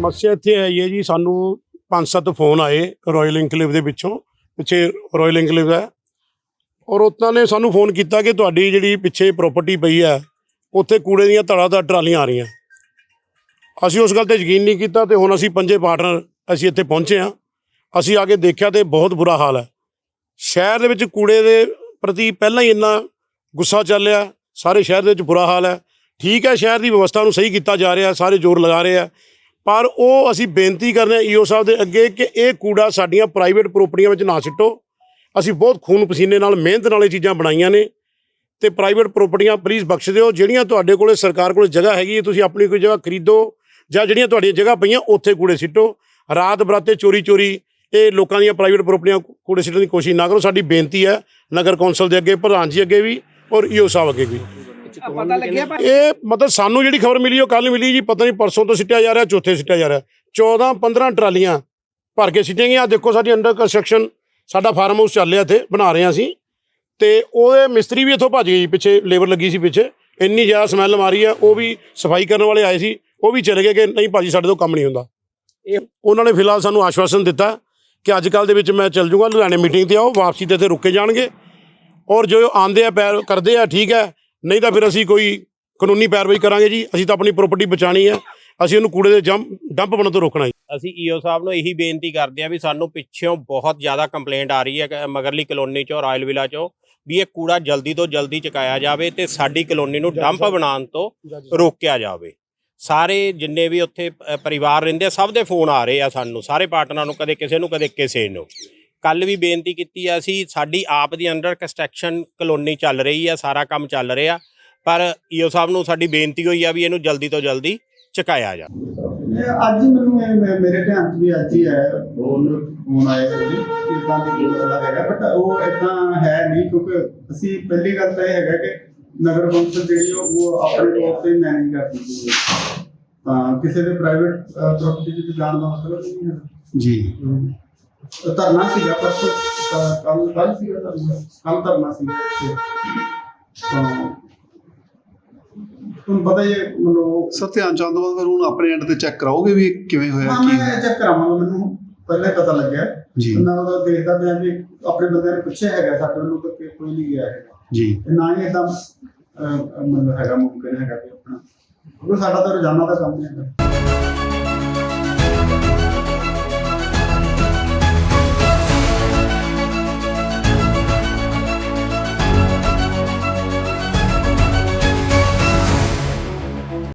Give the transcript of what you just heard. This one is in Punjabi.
ਸਮੱਸਿਆ ਇੱਥੇ ਆਈ ਹੈ ਜੀ, ਸਾਨੂੰ ਪੰਜ ਸੱਤ ਫੋਨ ਆਏ ਰਾਇਲ ਇਨਕਲੇਵ ਦੇ ਵਿੱਚੋਂ ਪਿੱਛੇ ਰਾਇਲ ਇਨਕਲੇਵ ਹੈ। ਔਰ ਉਹਨਾਂ ਨੇ ਸਾਨੂੰ ਫੋਨ ਕੀਤਾ ਕਿ ਤੁਹਾਡੀ ਜਿਹੜੀ ਪਿੱਛੇ ਪ੍ਰਾਪਰਟੀ ਪਈ ਹੈ, ਉੱਥੇ ਕੂੜੇ ਦੀਆਂ ਧੜਾ ਧੜ ਟਰਾਲੀਆਂ ਆ ਰਹੀਆਂ। ਅਸੀਂ ਉਸ ਗੱਲ ਤੇ ਯਕੀਨ ਨਹੀਂ ਕੀਤਾ ਤੇ ਹੁਣ ਅਸੀਂ ਪੰਜੇ ਪਾਰਟਨਰ ਅਸੀਂ ਇੱਥੇ ਪਹੁੰਚੇ ਹਾਂ। ਅਸੀਂ ਆ ਕੇ ਦੇਖਿਆ ਤੇ ਬਹੁਤ ਬੁਰਾ ਹਾਲ ਹੈ। ਸ਼ਹਿਰ ਦੇ ਵਿੱਚ ਕੂੜੇ ਦੇ ਪ੍ਰਤੀ ਪਹਿਲਾਂ ਹੀ ਇੰਨਾ ਗੁੱਸਾ ਚੱਲ ਰਿਹਾ, ਸਾਰੇ ਸ਼ਹਿਰ ਦੇ ਵਿੱਚ ਬੁਰਾ ਹਾਲ ਹੈ। ਠੀਕ ਹੈ, ਸ਼ਹਿਰ ਦੀ ਵਿਵਸਥਾ ਨੂੰ ਸਹੀ ਕੀਤਾ ਜਾ ਰਿਹਾ, ਸਾਰੇ ਜ਼ੋਰ ਲਗਾ ਰਹੇ ਆ। ਪਰ ਉਹ ਅਸੀਂ ਬੇਨਤੀ ਕਰਦੇ ਹਾਂ ਈਓ ਸਾਹਿਬ ਦੇ ਅੱਗੇ ਕਿ ਇਹ ਕੂੜਾ ਸਾਡੀਆਂ ਪ੍ਰਾਈਵੇਟ ਪ੍ਰੋਪਰਟੀਆਂ ਵਿੱਚ ਨਾ ਸਿੱਟੋ। ਅਸੀਂ ਬਹੁਤ ਖੂਨ ਪਸੀਨੇ ਨਾਲ, ਮਿਹਨਤ ਨਾਲ ਇਹ ਚੀਜ਼ਾਂ ਬਣਾਈਆਂ ਨੇ ਤੇ ਪ੍ਰਾਈਵੇਟ ਪ੍ਰੋਪਰਟੀਆਂ ਪਲੀਜ਼ ਬਖਸ਼ ਦਿਓ। ਜਿਹੜੀਆਂ ਤੁਹਾਡੇ ਕੋਲੇ ਸਰਕਾਰ ਕੋਲੇ ਜਗ੍ਹਾ ਹੈਗੀ ਹੈ, ਤੁਸੀਂ ਆਪਣੀ ਕੋਈ ਜਗ੍ਹਾ ਖਰੀਦੋ ਜਾਂ ਜਿਹੜੀਆਂ ਤੁਹਾਡੀਆਂ ਜਗ੍ਹਾ ਪਈਆਂ, ਉੱਥੇ ਕੂੜੇ ਸਿੱਟੋ। ਰਾਤ ਬਰਾਤੇ ਚੋਰੀ ਚੋਰੀ ਇਹ ਲੋਕਾਂ ਦੀਆਂ ਪ੍ਰਾਈਵੇਟ ਪ੍ਰੋਪਰਟੀਆਂ ਕੂੜੇ ਸਿੱਟਣ ਦੀ ਕੋਸ਼ਿਸ਼ ਨਾ ਕਰੋ। ਸਾਡੀ ਬੇਨਤੀ ਹੈ ਨਗਰ ਕੌਂਸਲ ਦੇ ਅੱਗੇ, ਪ੍ਰਧਾਨ ਜੀ ਅੱਗੇ ਵੀ ਔਰ ਈਓ ਸਾਹਿਬ ਅੱਗੇ ਵੀ। ਪਤਾ ਲੱਗਿਆ ਪਰ ਇਹ ਮਤਲਬ ਸਾਨੂੰ ਜਿਹੜੀ ਖਬਰ ਮਿਲੀ ਉਹ ਕੱਲ ਮਿਲੀ ਜੀ ਪਤਾ ਨਹੀਂ ਪਰਸੋਂ ਤੋਂ ਸਿੱਟਿਆ ਜਾ ਰਿਹਾ ਚੌਥੇ ਸਿੱਟਿਆ ਜਾ ਰਿਹਾ। 14 15 ਟਰਾਲੀਆਂ ਭਰ ਕੇ ਸਿੱਟੀਆਂ ਗਈਆਂ ਦੇਖੋ ਸਾਡੀ ਅੰਡਰ ਕੰਸਟਰਕਸ਼ਨ ਸਾਡਾ ਫਾਰਮ ਹਾਊਸ ਚੱਲ ਰਿਹਾ ਇੱਥੇ ਬਣਾ ਰਹੇ ਹਾਂ ਅਸੀਂ। ਤੇ ਉਹਦੇ ਮਿਸਤਰੀ ਵੀ ਇੱਥੋਂ ਭੱਜ ਗਏ ਜੀ ਪਿੱਛੇ ਲੇਬਰ ਲੱਗੀ ਸੀ ਪਿੱਛੇ। ਇੰਨੀ ਜ਼ਿਆਦਾ ਸਮੈਲ ਮਾਰੀ ਆ ਉਹ ਵੀ ਸਫ਼ਾਈ ਕਰਨ ਵਾਲੇ ਆਏ ਸੀ। ਉਹ ਵੀ ਚਲੇ ਗਏ ਕਿ ਨਹੀਂ ਭਾਜੀ ਸਾਡੇ ਤੋਂ ਕੰਮ ਨਹੀਂ ਹੁੰਦਾ। ਇਹ- ਉਹਨਾਂ ਨੇ ਫਿਲਹਾਲ ਸਾਨੂੰ ਆਸ਼ਵਾਸਨ ਦਿੱਤਾ ਕਿ ਅੱਜ ਕੱਲ ਦੇ ਵਿੱਚ ਮੈਂ ਚੱਲ ਜੂਗਾ ਲੁਧਿਆਣੇ ਮੀਟਿੰਗ ਤੇ ਆਓ ਵਾਪਸੀ ਤੇ ਇੱਥੇ ਰੁਕੇ ਜਾਣਗੇ। ਔਰ ਜੋ ਆਂਦੇ ਆ ਪੈਰ ਕਰਦੇ ਆ ਠੀਕ ਹੈ। ਨਹੀਂ ਤਾਂ ਫਿਰ ਅਸੀਂ ਕੋਈ ਕਾਨੂੰਨੀ ਪੈਰਵਾਈ ਕਰਾਂਗੇ ਜੀ। ਅਸੀਂ ਤਾਂ ਆਪਣੀ ਪ੍ਰਾਪਰਟੀ ਬਚਾਣੀ ਹੈ। ਅਸੀਂ ਉਹਨੂੰ ਕੂੜੇ ਦੇ ਜੰਪ ਡੰਪ ਬਣਨ ਤੋਂ ਰੋਕਣਾ ਹੈ ਅਸੀਂ ਈਓ ਸਾਹਿਬ ਨੂੰ ਇਹੀ ਬੇਨਤੀ ਕਰਦੇ ਆ ਵੀ ਸਾਨੂੰ ਪਿੱਛੋਂ ਬਹੁਤ ਜ਼ਿਆਦਾ ਕੰਪਲੇਂਟ ਆ ਰਹੀ ਹੈ ਕਿ ਮਗਰਲੀ ਕਲੋਨੀ ਚੋਂ ਰਾਇਲ ਵਿਲਾ ਚੋਂ ਵੀ ਇਹ ਕੂੜਾ ਜਲਦੀ ਤੋਂ ਜਲਦੀ ਚੁਕਾਇਆ ਜਾਵੇ ਤੇ ਸਾਡੀ ਕਲੋਨੀ ਨੂੰ ਡੰਪ ਬਣਾਉਣ ਤੋਂ ਰੋਕਿਆ ਜਾਵੇ। ਸਾਰੇ ਜਿੰਨੇ ਵੀ ਉੱਥੇ ਪਰਿਵਾਰ ਰਹਿੰਦੇ ਆ ਸਭ ਦੇ ਫੋਨ ਆ ਰਹੇ ਆ ਸਾਨੂੰ। ਸਾਰੇ ਪਾਰਟਨਰਾਂ ਨੂੰ ਕਦੇ ਕਿਸੇ ਨੂੰ ਕਦੇ ਕਿਸੇ ਨੂੰ। ਕੱਲ ਵੀ ਬੇਨਤੀ ਕੀਤੀ ਆ ਅਸੀਂ ਸਾਡੀ ਆਪ ਦੀ ਅੰਡਰ ਕੰਸਟਰਕਸ਼ਨ ਕਲੋਨੀ ਚੱਲ ਰਹੀ ਆ ਸਾਰਾ ਕੰਮ ਚੱਲ ਰਿਹਾ ਪਰ ਈਓ ਸਾਹਿਬ ਨੂੰ ਸਾਡੀ ਬੇਨਤੀ ਹੋਈ ਆ ਵੀ ਇਹਨੂੰ ਜਲਦੀ ਤੋਂ ਜਲਦੀ ਚੁਕਾਇਆ ਜਾ ਅੱਜ ਹੀ ਮੈਨੂੰ ਮੇਰੇ ਧਿਆਨ 'ਚ ਵੀ ਅੱਜ ਹੀ ਆਇਆ ਫੋਨ ਫੋਨ ਆਇਆ ਸੀ ਕਿ ਇਦਾਂ ਦੀ ਪਤਾ ਹੈਗਾ ਬਟ ਉਹ ਇਦਾਂ ਹੈ ਨਹੀਂ ਕਿਉਂਕਿ ਅਸੀਂ ਪਹਿਲੀ ਗੱਲ ਤਾਂ ਇਹ ਹੈਗਾ ਕਿ ਨਗਰ ਕੌਂਸਲ ਜਿਹੜੀ ਉਹ ਆਪਣੇ ਤੌਰ ਤੇ ਮੈਨੇਜ ਕਰਦੀ ਹੈ। ਤਾਂ ਕਿਸੇ ਦੇ ਪ੍ਰਾਈਵੇਟ ਪ੍ਰਾਪਰਟੀ 'ਚ ਜਾਣ ਦਾ ਮਤਲਬ ਨਹੀਂ ਹੈ। ਜੀ। ਧਰਨਾ ਸੀਗਾ ਪਰਸੋਂ ਕੱਲ ਕੱਲ ਸੀਗਾ ਧਰਨਾ ਕੱਲ ਧਰਨਾ ਸੀਗਾ ਇੱਥੇ। ਤਾਂ ਤੁਹਾਨੂੰ ਪਤਾ ਹੀ ਹੈ ਮਤਲਬ ਸਰ ਧਿਆਨ ਚਾਹੁੰਦ ਤੋਂ ਬਾਅਦ ਫਿਰ ਹੁਣ ਆਪਣੇ ਐਂਡ ਤੇ ਚੈੱਕ ਕਰਾਓਗੇ ਵੀ ਕਿਵੇਂ ਹੋਇਆ ਹਾਂ ਕੀ ਮੈਂ ਚੈੱਕ ਕਰਾਵਾਂਗਾ ਮੈਨੂੰ ਪਹਿਲੇ ਪਤਾ ਲੱਗਿਆ। ਜੀ। ਮੈਂ ਉਹਦਾ ਦੇਖਦਾ ਪਿਆ ਵੀ ਆਪਣੇ ਬੰਦੇ ਨੇ ਪੁੱਛਿਆ ਹੈਗਾ ਸਾਡੇ ਵੱਲੋਂ ਤਾਂ ਕਿ ਕੋਈ ਨਹੀਂ ਗਿਆ ਹੈਗਾ। ਜੀ। ਤੇ ਨਾ ਹੀ ਇਦਾਂ ਮਤਲਬ ਹੈਗਾ ਮੁਮਕਿਨ ਹੈਗਾ ਕਿ ਆਪਣਾ। ਕਿਉਂਕਿ ਸਾਡਾ ਤਾਂ ਰੋਜ਼ਾਨਾ ਦਾ ਕੰਮ ਹੀ